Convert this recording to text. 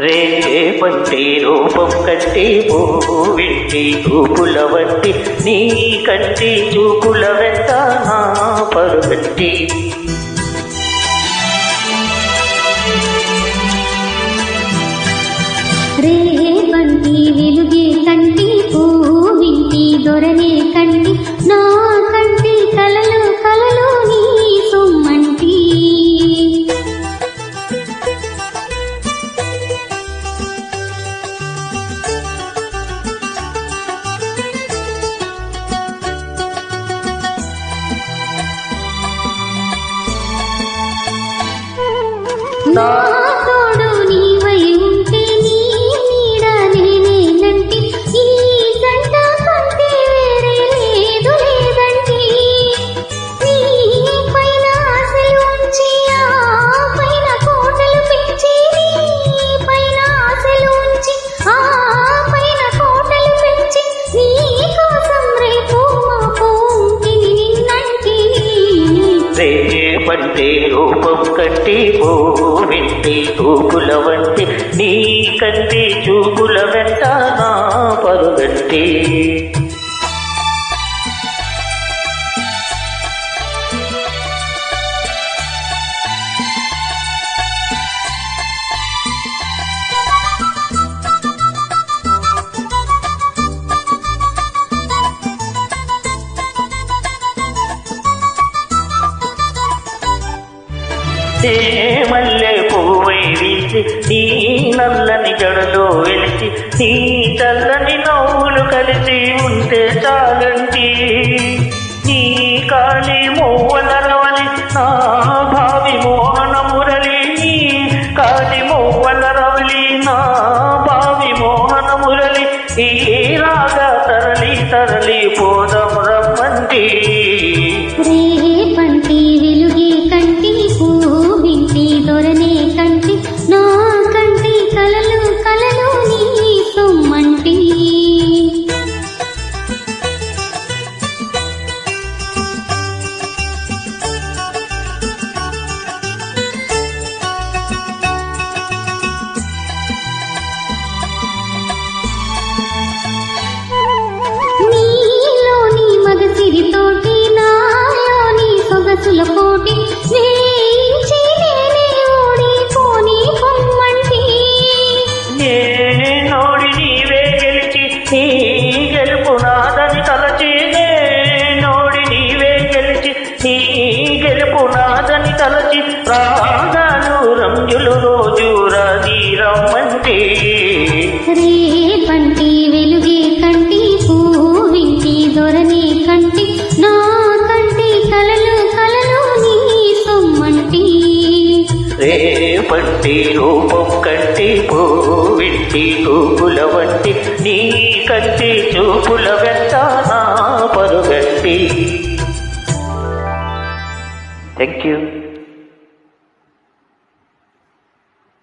రేపంటే రూపం కట్టి వింటి చూపుల వంటి నీ కంటి చూపుల వెంట నా పరుగట్టి రేపంటి వెలుగే కంటి నా రేపంటి రూపం కట్టి వింటి చూపుల వంటి నీ కంటి చూపుల వెంట నా పరుగట్టి. ఏ మల్లె పువ్వై వీసి నీ నల్లని జడలో వెలిసి నీ చల్లని నవ్వులు కలిసి ఉంటే చాలండి. నీ కాలి మోవల రవలి నా నీ గెలుపు నాదని తలచి. నోడి నీవే గెలిచి నీ గెలుపు నాదని తలచి. రాగాలు రంజులు రోజు రాజీరమ్మంటే రేపంటి రేపట్టి రూపం కట్టి వింటి తూపుల వంటి నీ కంటే చూపుల వెంట నా పరుగట్టి థ్యాంక్ యూ